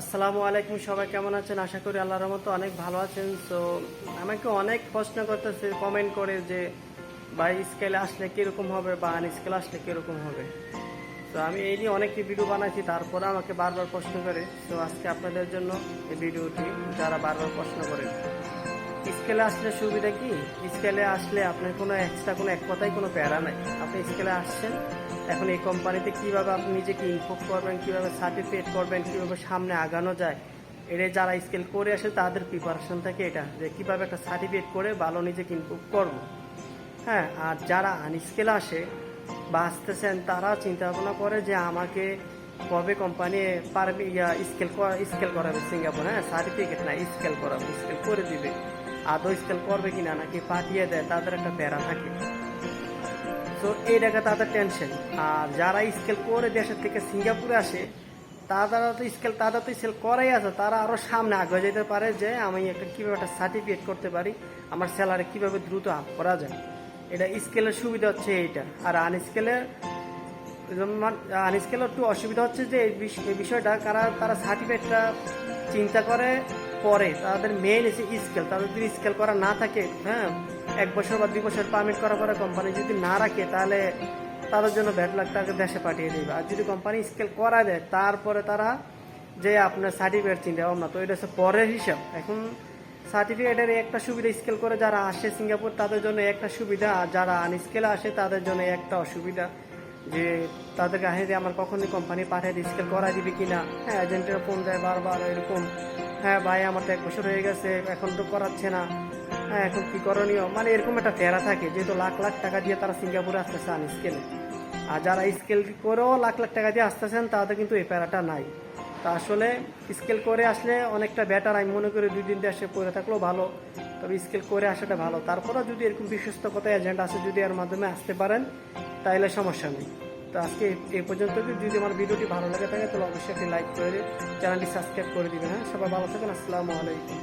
আসসালামু আলাইকুম, সবাই কেমন আছেন? আশা করি আল্লাহর মতো অনেক ভালো আছেন। তো আমাকে অনেক প্রশ্ন করতেছে কমেন্ট করে যে, ভাই স্কেলে আসলে কীরকম হবে বা আন স্কেলে আসলে কীরকম হবে? তো আমি এই নিয়ে অনেক ভিডিও বানাইছি, তারপরে আমাকে বারবার প্রশ্ন করে। তো আজকে আপনাদের জন্য এই ভিডিওটি যারা বারবার প্রশ্ন করে স্কেলে আসলে সুবিধা কি? স্কেলে আসলে আপনার কোনো এক্সট্রা কোনো এক কথাই কোনো প্যারা নাই। আপনি স্কেলে আসছেন এখন এই কোম্পানিতে কীভাবে আপনি নিজেকে ইনফর্ম করবেন, কীভাবে সার্টিফিকেট করবেন, কীভাবে সামনে আগানো যায় এটা যারা স্কেল করে আসে তাদের প্রিপারেশন থাকে এটা, যে কীভাবে একটা সার্টিফিকেট করে ভালো নিজেকে ইনপ্রুভ করব। হ্যাঁ আর যারা আনস্কেল আসে বা আসতেছেন তারা চিন্তা ভাবনা করে যে আমাকে কবে কোম্পানি পারবে ইয়া স্কেল স্কেল করাবে সিঙ্গাপুর হ্যাঁ সার্টিফিকেট না স্কেল করাবে স্কেল করে দিবে। আদৌ স্কেল করবে কিনা, নাকি পাঠিয়ে দেয়, তাদের একটা প্যারা থাকে। তো এই জায়গা তাদের টেনশন আর যারা স্কেল করে দেশের থেকে সিঙ্গাপুরে আসে তারা তো স্কেল তারা তো স্কেল করাই আছে। তারা আরও সামনে আগে যেতে পারে যে, আমি একটা কীভাবে একটা সার্টিফিকেট করতে পারি, আমার স্যালারি কীভাবে দ্রুত আপ করা যায়। এটা স্কেলের সুবিধা হচ্ছে এইটা। আর আনস্কেলের আনস্কেলের একটু অসুবিধা হচ্ছে যে, এই বিষয়টা কারা, তারা সার্টিফিকেটটা চিন্তা করে, পরে তাদের মেইন এসে স্কেল। তাদের যদি স্কেল করা না থাকে হ্যাঁ এক বছর বা দুই বছর পারমিট করার পরে কোম্পানি যদি না রাখে, তাহলে তাদের জন্য ব্যাড লাখ টাকা দেশে পাঠিয়ে দেবে। আর যদি কোম্পানি স্কেল করা দেয়, তারপরে তারা যে আপনার সার্টিফিকেট চিন্তা ভাবনা তো এটা হচ্ছে পরের হিসাব। এখন সার্টিফিকেটের একটা সুবিধা স্কেল করে যারা আসে সিঙ্গাপুর, তাদের জন্য একটা সুবিধা, আর যারা আনস্কেলে আসে, তাদের জন্য একটা অসুবিধা যে তাদের যে আমার কখনই কোম্পানি পাঠিয়ে স্কেল করা দিবে কি না হ্যাঁ এজেন্টের ফোন দেয় বারবার, এরকম। হ্যাঁ ভাই, আমার তো এক বছর হয়ে গেছে, এখন তো করাচ্ছে না। হ্যাঁ এখন কি করণীয়? মানে এরকম একটা ফেরা থাকে, যেহেতু লাখ লাখ টাকা দিয়ে তারা সিঙ্গাপুরে আসতেছে আনস্কেলে আর যারা স্কেল করেও লাখ লাখ টাকা দিয়ে আসতেছেন, তাদের কিন্তু এই প্যারাটা নাই। তা আসলে স্কেল করে আসলে অনেকটা বেটার আমি মনে করি দুই দিন দেশে পড়ে থাকলেও ভালো। তবে স্কেল করে আসাটা ভালো। তারপরেও যদি এরকম বিশ্বস্ত কথা এজেন্ট আছে যদি এর মাধ্যমে আসতে পারেন তাহলে সমস্যা নেই। তো আজকে এই পর্যন্ত যদি আমার ভিডিওটি ভালো লাগে থাকে, তাহলে অবশ্যই একটি লাইক করে চ্যানেলটি সাবস্ক্রাইব করে দিবেন হ্যাঁ? সবাই ভালো থাকেন, আসসালামু আলাইকুম।